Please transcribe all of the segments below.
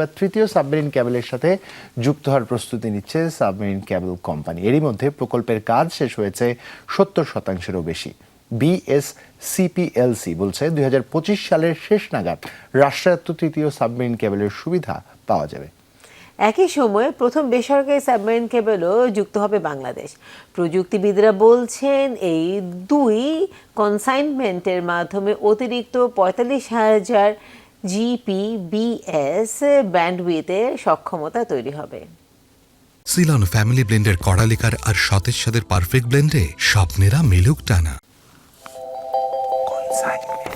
এবার তৃতীয় সাবমেরিন ক্যাবেলের সাথে যুক্ত হওয়ার প্রস্তুতি নিচ্ছে সাবমেরিন ক্যাবেল কোম্পানি। এরই মধ্যে প্রকল্পের কাজ শেষ হয়েছে সত্তর শতাংশেরও বেশি। বিএসসিপিএলসি বলছে দুই সালের শেষ নাগাদ রাষ্ট্রায়ত্ত তৃতীয় সাবমেরিন ক্যাবেলের সুবিধা পাওয়া যাবে। একই সময়ে প্রথম বেসরকারি সাবমেরিন কেবলও যুক্ত হবে বাংলাদেশ। প্রযুক্তিবিদরা বলছেন এই দুই কনসাইনমেন্টের মাধ্যমে অতিরিক্ত পঁয়তাল্লিশ হাজার জিপিবিএস ব্যান্ডউইথের সক্ষমতা তৈরি হবে। সিলন ফ্যামিলি ব্লেন্ডের কড়ালিকার আর সতেজ সাদের পারফেক্ট ব্লেন্ডে স্বপ্নেরা মেলুক টানা।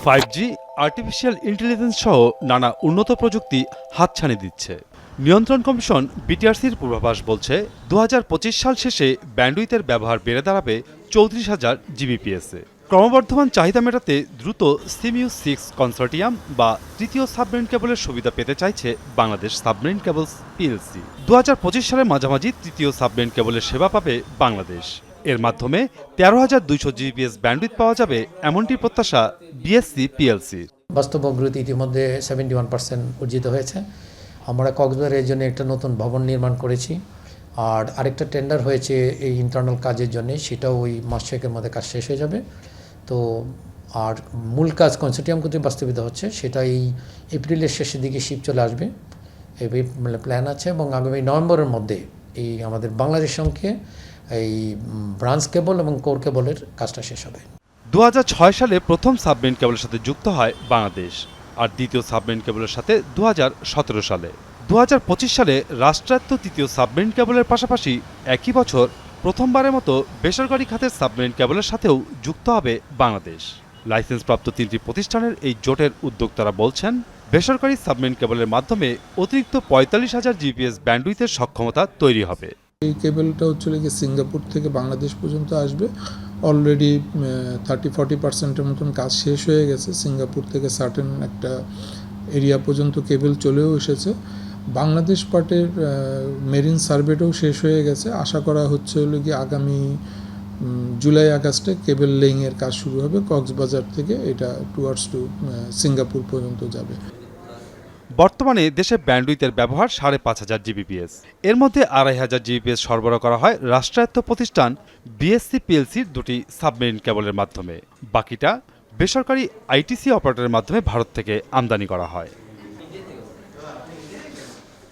ফাইভ জি আর্টিফিশিয়াল ইন্টেলিজেন্স সহ নানা উন্নত প্রযুক্তি হাতছানি দিচ্ছে। নিয়ন্ত্রণ কমিশন বিটিআরসির পূর্বাভাস বলছে দু হাজার পঁচিশ সাল শেষে ব্যান্ডউইথের ব্যবহার বেড়ে দাঁড়াবে চৌত্রিশ হাজার জিবিপিএসে ক্রমবর্ধমান চাহিদা মেটাতে দ্রুত সিমিউ সিক্স কনসার্টিয়াম বা তৃতীয় সাবমেরিন কেবলের সুবিধা পেতে চাইছে বাংলাদেশ সাবমেরিন কেবলস পিএলসি। দু হাজার পঁচিশ সালের মাঝামাঝি তৃতীয় সাবমেরিন কেবলের সেবা পাবে বাংলাদেশ। এর মাধ্যমে তেরো হাজার দুইশো জিবিএস ব্যান্ডউইথ পাওয়া যাবে এমনটি প্রত্যাশা বিএসসি পিএলসি। বাস্তব অগ্রগতি ইতিমধ্যে সেভেন্টি ওয়ান পার্সেন্ট অর্জিত হয়েছে। আমরা কক্সবাজারের জন্য একটা নতুন ভবন নির্মাণ করেছি। আর আরেকটা টেন্ডার হয়েছে এই ইন্টারনাল কাজের জন্য, সেটাও ওই মাস ছয়েকের মধ্যে কাজ শেষ হয়ে যাবে। তো আর মূল কাজ কনসোর্টিয়াম কর্তৃক বাস্তবিত হচ্ছে, সেটা এই এপ্রিলের শেষের দিকে শিপ চলে আসবে। এই মানে প্ল্যান আছে এবং আগামী নভেম্বরের মধ্যে এই আমাদের বাংলাদেশ সঙ্গে এই ব্রাঞ্চ কেবল এবং কোর কেবলের কাজটা শেষ হবে। দু হাজার ছয় সালে প্রথম সাবমেরিন কেবলের সাথে যুক্ত হয় বাংলাদেশ আর দ্বিতীয় সাবমেরিন কেবলের সাথে দু হাজার সতেরো সালে। দু হাজার পঁচিশ সালে রাষ্ট্রায়ত্ত তৃতীয় সাবমেরিন কেবলের পাশাপাশি একই বছর প্রথমবারের মতো বেসরকারি খাতের সাবমেরিন কেবলের সাথেও যুক্ত হবে বাংলাদেশ। লাইসেন্সপ্রাপ্ত তিনটি প্রতিষ্ঠানের এই জোটের উদ্যোক্তারা বলছেন, বেসরকারি সাবমেরিন কেবলের মাধ্যমে অতিরিক্ত পঁয়তাল্লিশ হাজার জিপিএস ব্যান্ডউইথের সক্ষমতা তৈরি হবে। এই কেবলটা হচ্ছে গিয়ে সিঙ্গাপুর থেকে বাংলাদেশ পর্যন্ত আসবে। অলরেডি থার্টি ফর্টি পার্সেন্টের মতন কাজ শেষ হয়ে গেছে। সিঙ্গাপুর থেকে সার্টেন একটা এরিয়া পর্যন্ত কেবল চলেও এসেছে। বাংলাদেশ পার্টের মেরিন সার্ভেটাও শেষ হয়ে গেছে। আশা করা হচ্ছে হলো কি আগামী জুলাই আগস্টে কেবল লেইংয়ের কাজ শুরু হবে। কক্সবাজার থেকে এটা টুয়ার্ডস টু সিঙ্গাপুর পর্যন্ত যাবে। বর্তমানে দেশে ব্যান্ডউইথের ব্যবহার সাড়ে পাঁচ হাজার জিবিপিএস। এর মধ্যে আড়াই হাজার জিবিপিএস সরবরাহ করা হয় রাষ্ট্রায়ত্ত প্রতিষ্ঠান বিএসসি পিএলসির দুটি সাবমেরিন কেবলের মাধ্যমে। বাকিটা বেসরকারি আইটিসি অপারেটরের মাধ্যমে ভারত থেকে আমদানি করা হয়।